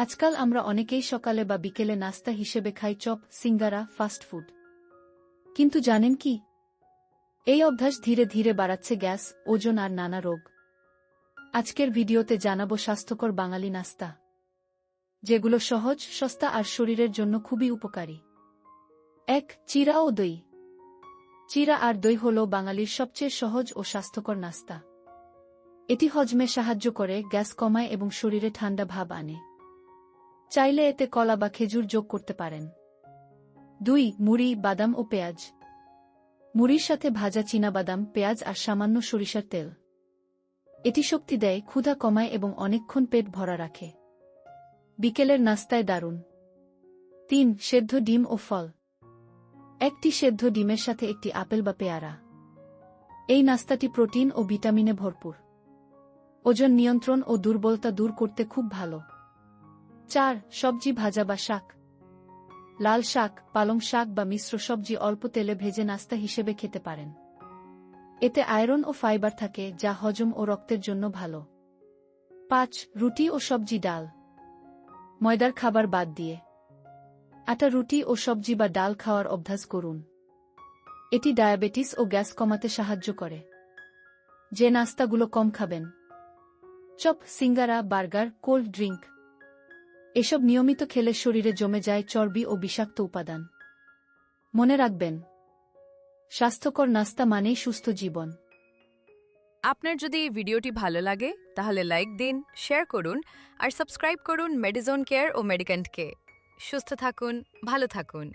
আজকাল আমরা অনেকেই সকালে বা বিকেলে নাস্তা হিসেবে খাই চপ, সিঙ্গারা ফাস্টফুড কিন্তু জানেন কি? এই অভ্যাস ধীরে ধীরে বাড়াচ্ছে গ্যাস, ওজন আর নানা রোগ। আজকের ভিডিওতে জানাব স্বাস্থ্যকর বাঙালি নাস্তা। যেগুলো সহজ, সস্তা আর শরীরের জন্য খুবই উপকারী। এক, চিরা ও দই। চিরা আর দই হল বাঙালির সবচেয়ে সহজ ও স্বাস্থ্যকর নাস্তা। এটি হজমে সাহায্য করে, গ্যাস কমায় এবং শরীরে ঠান্ডা ভাব আনে। চাইলে এতে কলা বা খেজুর যোগ করতে পারেন। দুই, মুড়ি, বাদাম ও পেঁয়াজ। মুড়ির সাথে ভাজা বাদাম পেঁয়াজ আর সামান্য সরিষার তেল। এটি শক্তি দেয়, ক্ষুধা কমায় এবং অনেকক্ষণ পেট ভরা রাখে। বিকেলের নাস্তায় দারুণ। তিন, সেদ্ধ ডিম ও ফল। একটি সেদ্ধ ডিমের সাথে একটি আপেল বা পেয়ারা। এই নাস্তাটি প্রোটিন ও ভিটামিনে ভরপুর। ওজন নিয়ন্ত্রণ ও দুর্বলতা দূর করতে খুব ভালো। চার, সবজি ভাজা বা শাক। লাল শাক, পালং শাক বা মিশ্র সবজি অল্প তেলে ভেজে নাস্তা হিসেবে খেতে পারেন। এতে আয়রন ও ফাইবার থাকে, যা হজম ও রক্তের জন্য ভালো। পাঁচ, রুটি ও সবজি ডাল। ময়দার খাবার বাদ দিয়ে। আটা, রুটি ও সবজি বা ডাল খাওয়ার অভ্যাস করুন। এটি ডায়াবেটিস ও গ্যাস কমাতে সাহায্য করে। যে নাস্তাগুলো কম খাবেন। Chop, singara, burger, cold drink এসব নিয়মিত খেলে শরীরে জমে যায় চর্বি ও বিষাক্ত উপাদান। মনে রাখবেন, স্বাস্থ্যকর নাস্তা মানেই সুস্থ জীবন। আপনার যদি এই ভিডিওটি ভালো লাগে, তাহলে লাইক দিন, শেয়ার করুন, আর সাবস্ক্রাইব করুন মেডিজন কেয়ার ও মেডিকেন্টকে সুস্থ থাকুন, ভালো থাকুন।